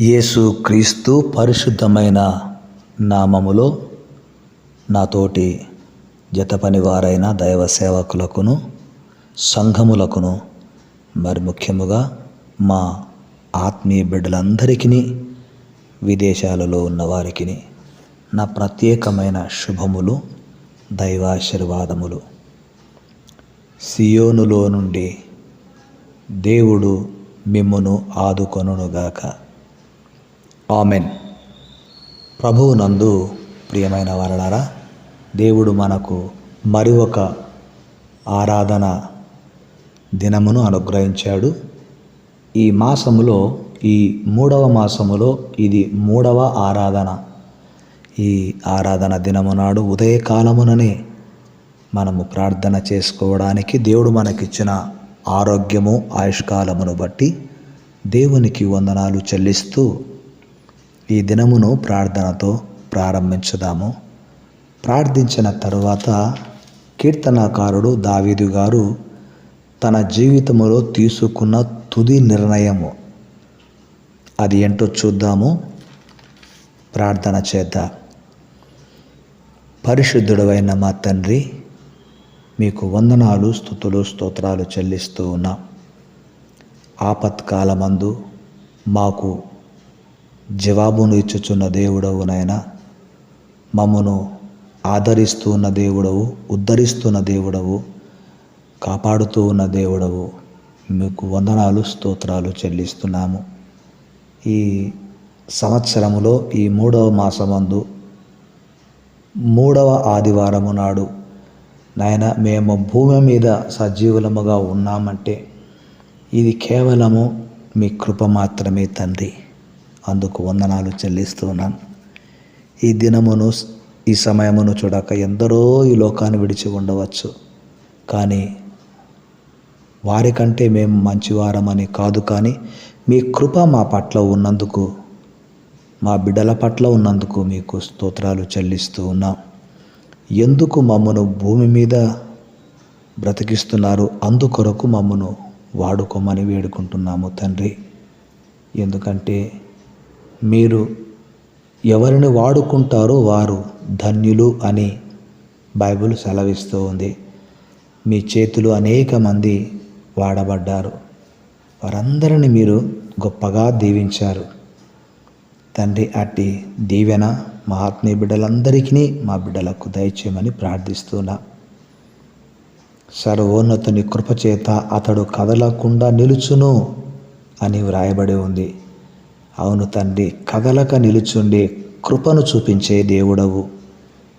యేసు క్రీస్తు పరిశుద్ధమైన నామములో నాతోటి జతపని వారైన దైవ సేవకులకును సంఘములకును మరి ముఖ్యముగా మా ఆత్మీయ బిడ్డలందరికీ విదేశాలలో ఉన్నవారికి నా ప్రత్యేకమైన శుభములు దైవాశీర్వాదములు. సియోనులో నుండి దేవుడు మిమ్మును ఆదుకొనుగాక ఆమెన్. ప్రభువునందు ప్రియమైన వరలారా దేవుడు మనకు మరి ఒక ఆరాధన దినమును అనుగ్రహించాడు. ఈ మాసములో ఈ మూడవ మాసములో ఇది మూడవ ఆరాధన. ఈ ఆరాధన దినము నాడు ఉదయకాలముననే మనము ప్రార్థన చేసుకోవడానికి దేవుడు మనకిచ్చిన ఆరోగ్యము ఆయుష్కాలమును బట్టి దేవునికి వందనాలు చెల్లిస్తూ ఈ దినమును ప్రార్థనతో ప్రారంభించుదాము. ప్రార్థించిన తరువాత కీర్తనాకారుడు దావీదు గారు తన జీవితంలో తీసుకున్న తుది నిర్ణయము. అది ఏంటో చూద్దాము. ప్రార్థన చేద్దాం. పరిశుద్ధుడవైన మా తండ్రి మీకు వందనాలు స్థుతులు స్తోత్రాలు చెల్లిస్తూ ఉన్నాం. ఆపత్కాలమందు మాకు జవాబును ఇచ్చుచున్న దేవుడవు నాయన. మమ్మను ఆదరిస్తూ ఉన్న దేవుడవు ఉద్ధరిస్తున్న దేవుడవు కాపాడుతూ ఉన్న దేవుడవు. మీకు వందనాలు స్తోత్రాలు చెల్లిస్తున్నాము. ఈ సంవత్సరములో ఈ మూడవ మాసమందు మూడవ ఆదివారము నాడు నాయన మేము భూమి మీద సజీవులముగా ఉన్నామంటే ఇది కేవలము మీ కృప మాత్రమే తండ్రి. అందుకు వందనాలు చెల్లిస్తున్నాను. ఈ దినమును ఈ సమయమును చూడక ఎందరో ఈ లోకాన్ని విడిచి ఉండవచ్చు. కానీ వారికంటే మేము మంచివారమని కాదు కానీ మీ కృప మా పట్ల ఉన్నందుకు మా బిడ్డల పట్ల ఉన్నందుకు మీకు స్తోత్రాలు చెల్లిస్తూ ఉన్నాం. ఎందుకు మమ్మను భూమి మీద బ్రతికిస్తున్నారు? అందుకొరకు మమ్మను వాడుకోమని వేడుకుంటున్నాము తండ్రి. ఎందుకంటే మీరు ఎవరిని వాడుకుంటారో వారు ధన్యులు అని బైబిల్ సెలవిస్తూ ఉంది. మీ చేతులు అనేక మంది వాడబడ్డారు. వారందరిని మీరు గొప్పగా దీవించారు. తండ్రి అట్టి దీవెన మహాత్మీ బిడ్డలందరికీ మా బిడ్డలకు దయచేయమని ప్రార్థిస్తున్నా. సర్వోన్నతుని కృపచేత అతడు కదలకుండా నిలుచును అని వ్రాయబడి ఉంది. అవును తండ్రి కదలక నిలుచుండే కృపను చూపించే దేవుడవు.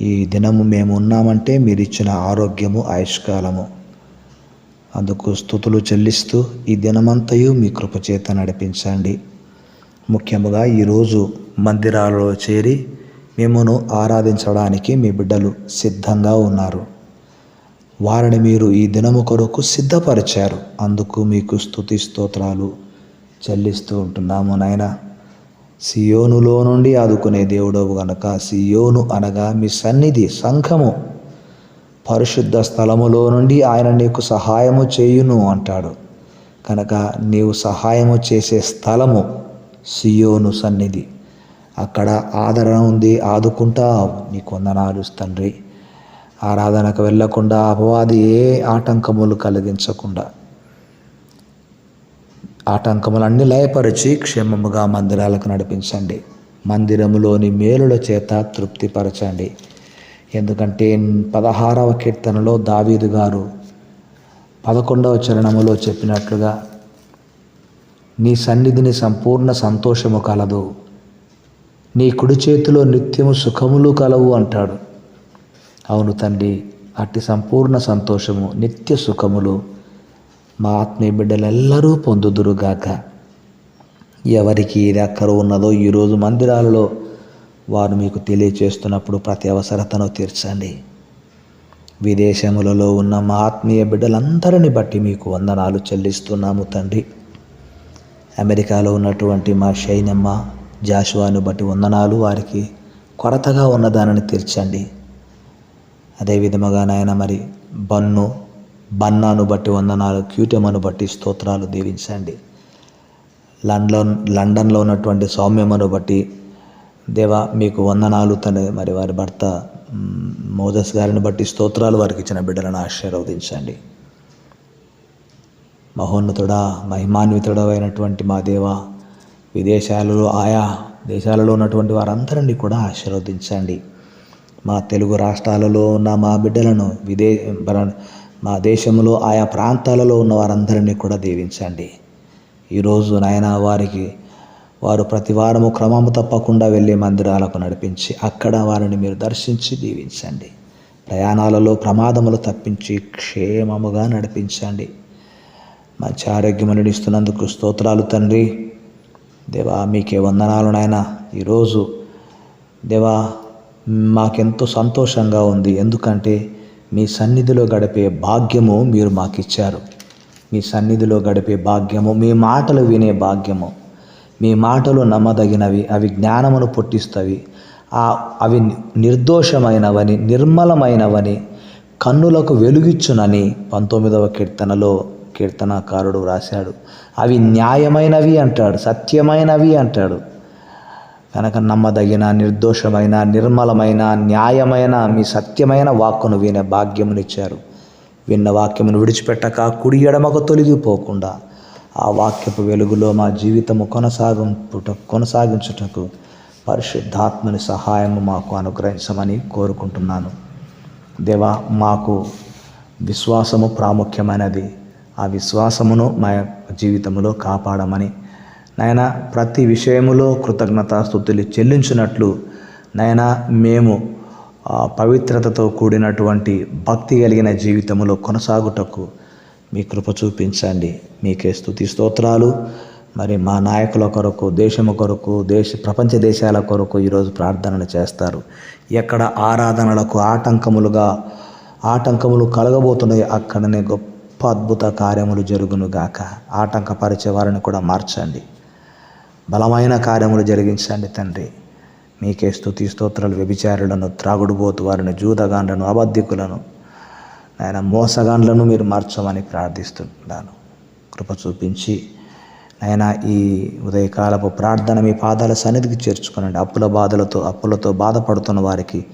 ఈ దినము మేము ఉన్నామంటే మీరు ఇచ్చిన ఆరోగ్యము ఆయుష్కాలము. అందుకు స్థుతులు చెల్లిస్తూ ఈ దినమంతయు మీ కృపచేత నడిపించండి. ముఖ్యముగా ఈరోజు మందిరాలలో చేరి మిమ్మను ఆరాధించడానికి మీ బిడ్డలు సిద్ధంగా ఉన్నారు. వారిని మీరు ఈ దినము కొరకు సిద్ధపరిచారు. అందుకు మీకు స్థుతి స్తోత్రాలు. చెల్లిస్తూ ఉంటున్నాము నాయన. సియోనులో నుండి ఆదుకునే దేవుడవు గనక సియోను అనగా మీ సన్నిధి సంఘము. పరిశుద్ధ స్థలములో నుండి ఆయన నీకు సహాయము చేయును అంటాడు. కనుక నీవు సహాయము చేసే స్థలము సియోను సన్నిధి. అక్కడ ఆదరణ ఉంది ఆదుకుంటావు. నీకు కొందనాలు తండ్రి. ఆరాధనకు వెళ్ళకుండా అపవాది ఏ ఆటంకములు కలిగించకుండా ఆటంకములన్నీ లయపరిచి క్షేమముగా మందిరాలకు నడిపించండి. మందిరములోని మేలుల చేత తృప్తిపరచండి. ఎందుకంటే పదహారవ కీర్తనలో దావీదు గారు పదకొండవ చరణములో చెప్పినట్లుగా నీ సన్నిధిని సంపూర్ణ సంతోషము కలదు. నీ కుడి చేతిలో నిత్యము సుఖములు కలవు అంటాడు. అవును తండ్రి అట్టి సంపూర్ణ సంతోషము నిత్య సుఖములు మా ఆత్మీయ బిడ్డలెల్లరూ పొందుదురుగాక. ఎవరికి ఇది అక్కర ఉన్నదో ఈరోజు మందిరాలలో వారు మీకు తెలియచేస్తున్నప్పుడు ప్రతి అవసరతను తీర్చండి. విదేశములలో ఉన్న మా ఆత్మీయ బిడ్డలందరిని బట్టి మీకు వందనాలు చెల్లిస్తున్నాము తండ్రి. అమెరికాలో ఉన్నటువంటి మా షైనమ్మ జాషువాను బట్టి వందనాలు వారికి కొరతగా ఉన్నదానిని తీర్చండి. అదే విధముగా నాయన మరి బన్ను బన్నాను బట్టి వందనాలు క్యూటమను బట్టి స్తోత్రాలు దీవించండి. లండన్ లండన్లో ఉన్నటువంటి సౌమ్యమును బట్టి దేవా మీకు వందనాలు తన మరి వారి భర్త మోదస్ గారిని బట్టి స్తోత్రాలు వారికి ఇచ్చిన బిడ్డలను ఆశీర్వదించండి. మహోన్నతుడా మహిమాన్వితుడు అయినటువంటి మా దేవ విదేశాలలో ఆయా దేశాలలో ఉన్నటువంటి వారందరినీ కూడా ఆశీర్వదించండి. మా తెలుగు రాష్ట్రాలలో ఉన్న మా బిడ్డలను విదే మా దేశంలో ఆయా ప్రాంతాలలో ఉన్న వారందరినీ కూడా దీవించండి. ఈరోజు నాయన వారికి వారు ప్రతి వారము క్రమము తప్పకుండా వెళ్ళే మందిరాలకు నడిపించి అక్కడ వారిని మీరు దర్శించి దీవించండి. ప్రయాణాలలో ప్రమాదములు తప్పించి క్షేమముగా నడిపించండి. మంచి ఆరోగ్యమును ఇస్తున్నందుకు స్తోత్రాలు తండ్రి. దేవా మీకే వందనాలు నాయన. ఈరోజు దేవా మాకెంతో సంతోషంగా ఉంది. ఎందుకంటే మీ సన్నిధిలో గడిపే భాగ్యము మీరు మాకిచ్చారు. మీ సన్నిధిలో గడిపే భాగ్యము మీ మాటలు వినే భాగ్యము మీ మాటలు నమ్మదగినవి అవి జ్ఞానమును పుట్టిస్తవి. ఆ అవి నిర్దోషమైనవని నిర్మలమైనవని కన్నులకు వెలుగిచ్చునని పంతొమ్మిదవ కీర్తనలో కీర్తనకారుడు రాశాడు అవి న్యాయమైనవి అంటాడు సత్యమైనవి అంటాడు. కనుక నమ్మదగిన నిర్దోషమైన నిర్మలమైన న్యాయమైన మీ సత్యమైన వాక్కును వినే భాగ్యమునిచ్చారు. విన్న వాక్యమును విడిచిపెట్టక కుడి ఎడమకు తొలగిపోకుండా ఆ వాక్యపు వెలుగులో మా జీవితము కొనసాగింపుట కొనసాగించుటకు పరిశుద్ధాత్మని సహాయము మాకు అనుగ్రహించమని కోరుకుంటున్నాను. దేవా మాకు విశ్వాసము ప్రాముఖ్యమైనది. ఆ విశ్వాసమును మా జీవితంలో కాపాడమని నాయన ప్రతి విషయములో కృతజ్ఞతాస్థుతులు చెల్లించినట్లు నాయన మేము పవిత్రతతో కూడినటువంటి భక్తి కలిగిన జీవితములో కొనసాగుటకు మీ కృప చూపించండి. మీకే స్థుతి స్తోత్రాలు. మరి మా నాయకుల కొరకు దేశము కొరకు దేశ ప్రపంచ దేశాల కొరకు ఈరోజు ప్రార్థనలు చేస్తారు. ఎక్కడ ఆరాధనలకు ఆటంకములుగా ఆటంకములు కలగబోతున్నాయి అక్కడనే గొప్ప అద్భుత కార్యములు జరుగునుగాక. ఆటంకపరిచే వారిని కూడా మార్చండి. బలమైన కార్యములు జరిగించండి తండ్రి. మీకే స్థుతి స్తోత్రాలు వ్యభిచారులను త్రాగుడుబోతు వారిని జూదగాండ్లను అబద్ధికులను ఆయన మోసగాండ్లను మీరు మార్చమని ప్రార్థిస్తున్నాను కృప చూపించి ఆయన ఈ ఉదయకాలపు ప్రార్థన మీ పాదాల సన్నిధికి చేర్చుకునండి. అప్పుల బాధలతో అప్పులతో బాధపడుతున్న వారికి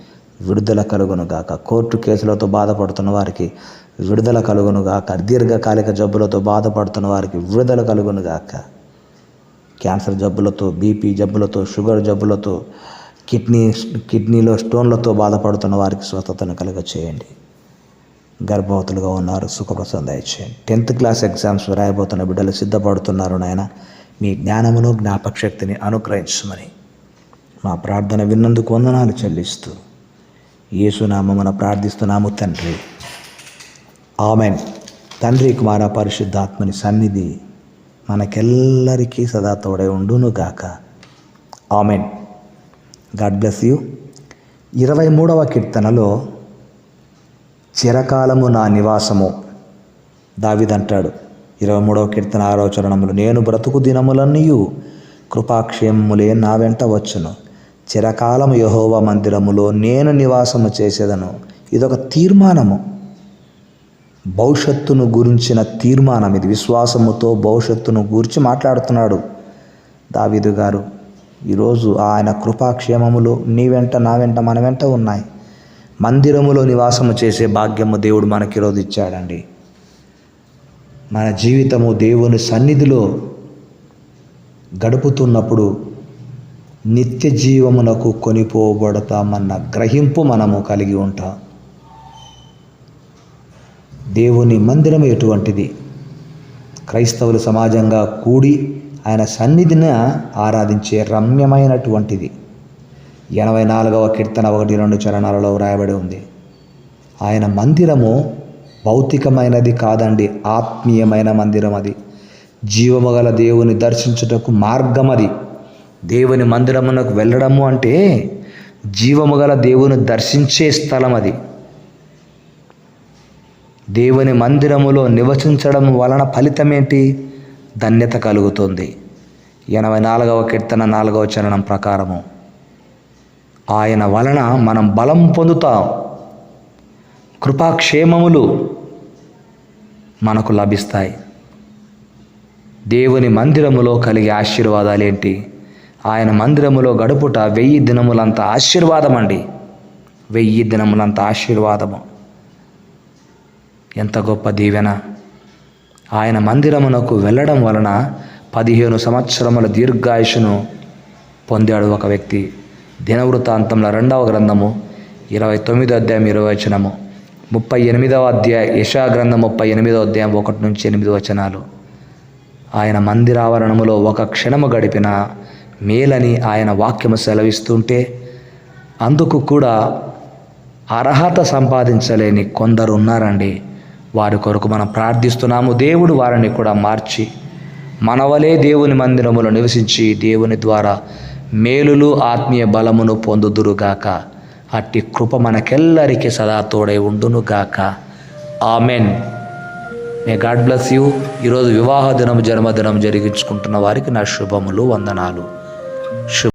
విడుదల కలుగునుగాక. కోర్టు కేసులతో బాధపడుతున్న వారికి విడుదల కలుగునుగాక. దీర్ఘకాలిక జబ్బులతో బాధపడుతున్న వారికి విడుదల కలుగునుగాక. గాక క్యాన్సర్ జబ్బులతో బీపీ జబ్బులతో షుగర్ జబ్బులతో కిడ్నీ కిడ్నీలో స్టోన్లతో బాధపడుతున్న వారికి స్వస్థతను కలుగ చేయండి గర్భవతులుగా ఉన్నారు సుఖప్రసం దయచేయండి. టెన్త్ క్లాస్ ఎగ్జామ్స్ రాయబోతున్న బిడ్డలు సిద్ధపడుతున్నారు నాయన. మీ జ్ఞానమును జ్ఞాపక శక్తిని అనుగ్రహించమని మా ప్రార్థన విన్నందుకు వందనాలు చెల్లిస్తూ యేసునామమున ప్రార్థిస్తున్నాము తండ్రి. ఆమెన్. తండ్రి కుమార పరిశుద్ధాత్మని సన్నిధి మనకెల్లరికీ సదా తోడై ఉండును గాక ఆమెన్. God bless you. ఇరవై మూడవ కీర్తనలో చిరకాలము నా నివాసము దావిదంటాడు ఇరవై మూడవ కీర్తన ఆరో చరణములు నేను బ్రతుకు దినములన్నీయు కృపాక్షయములే నా వెంట వచ్చును. చిరకాలము యహోవ మందిరములో నేను నివాసము చేసేదను. ఇదొక తీర్మానము. భవిష్యత్తును గురించిన తీర్మానం ఇది. విశ్వాసముతో భవిష్యత్తును గురించి మాట్లాడుతున్నాడు దావీదు గారు. ఈరోజు ఆయన కృపాక్షేమములు నీ వెంట నా వెంట మన వెంట ఉన్నాయి. మందిరములో నివాసము చేసే భాగ్యము దేవుడు మనకి ఈరోజు ఇచ్చాడండి. మన జీవితము దేవుని సన్నిధిలో గడుపుతున్నప్పుడు నిత్య జీవమునకు కొనిపోబడతామన్న గ్రహింపు మనము కలిగి ఉంటాం. దేవుని మందిరం ఎటువంటిది? క్రైస్తవులు సమాజంగా కూడి ఆయన సన్నిధిని ఆరాధించే రమ్యమైనటువంటిది. ఎనభై నాలుగవ కీర్తన ఒకటి రెండు చరణాలలో వ్రాయబడి ఉంది. ఆయన మందిరము భౌతికమైనది కాదండి ఆత్మీయమైన మందిరం అది. జీవమగల దేవుని దర్శించుటకు మార్గం అది. దేవుని మందిరమునకు వెళ్ళడము అంటే జీవముగల దేవుని దర్శించే స్థలం అది. దేవుని మందిరములో నివసించడం వలన ఫలితం ఏంటి ధన్యత కలుగుతుంది. ఎనభై నాలుగవ కీర్తన నాలుగవ చరణం ప్రకారము. ఆయన వలన మనం బలం పొందుతాం. కృపాక్షేమములు మనకు లభిస్తాయి. దేవుని మందిరములో కలిగే ఆశీర్వాదాలేంటి ఆయన మందిరములో గడుపుట వెయ్యి దినములంత ఆశీర్వాదం అండి వెయ్యి దినములంత ఆశీర్వాదము. ఎంత గొప్ప దీవెన. ఆయన మందిరమునకు వెళ్ళడం వలన పదిహేను సంవత్సరముల దీర్ఘాయుషును పొందాడు ఒక వ్యక్తి. దినవృత్తాంతంలో రెండవ గ్రంథము ఇరవై తొమ్మిదో అధ్యాయం ఇరవై వచనము. ముప్పై ఎనిమిదవ అధ్యాయ యశా గ్రంథం ముప్పై ఎనిమిదవ అధ్యాయం ఒకటి నుంచి ఎనిమిది వచనాలు. ఆయన మందిరావరణములో ఒక క్షణము గడిపిన మేలని ఆయన వాక్యము సెలవిస్తుంటే అందుకు కూడా అర్హత సంపాదించలేని కొందరు ఉన్నారండి. వారి కొరకు మనం ప్రార్థిస్తున్నాము. దేవుడు వారిని కూడా మార్చి మనవలే దేవుని మందిరములో నివసించి దేవుని ద్వారా మేలులు ఆత్మీయ బలమును పొందుదురుగాక అట్టి కృప మనకెల్లరికి సదా తోడై ఉండునుగాక amen. May God bless you. ఈరోజు వివాహ దినం జన్మదినం జరిగించుకుంటున్న వారికి నా శుభములు వందనాలు. శుభ